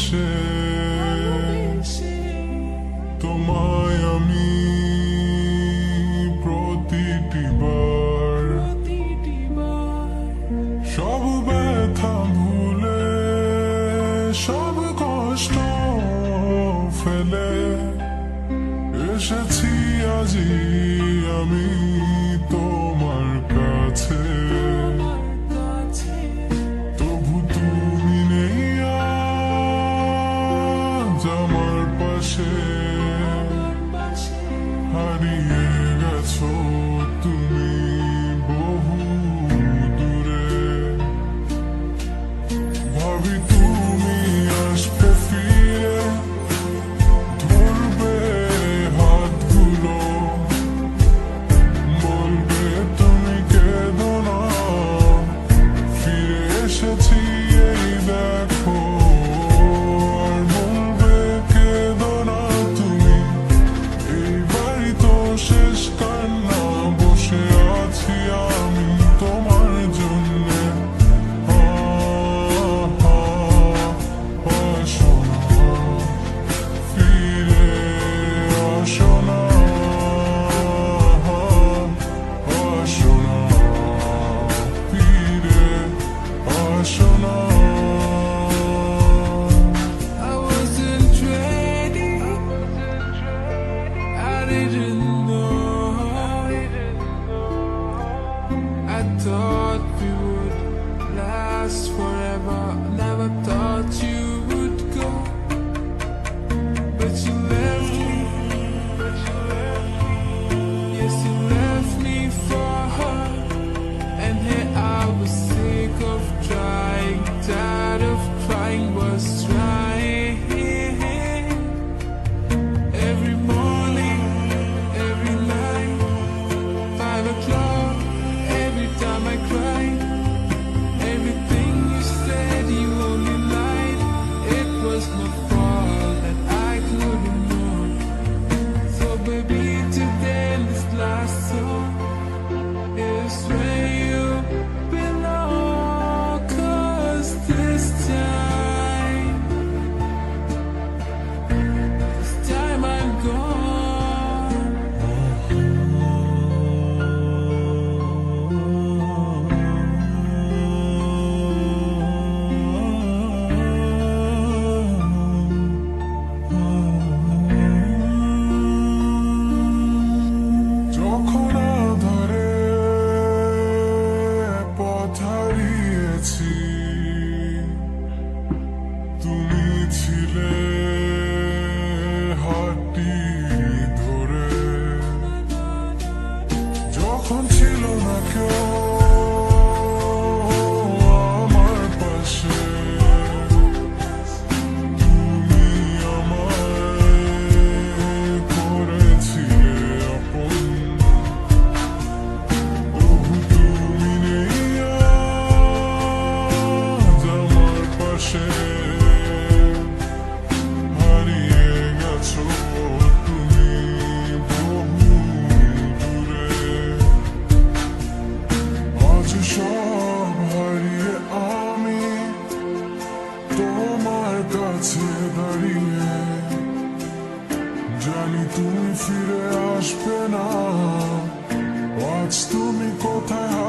是 me. I thought we would last forever. Never thought you কাছে দাঁড়িয়ে জানি তুমি ফিরে আসবে না। আজ তুমি কোথায়?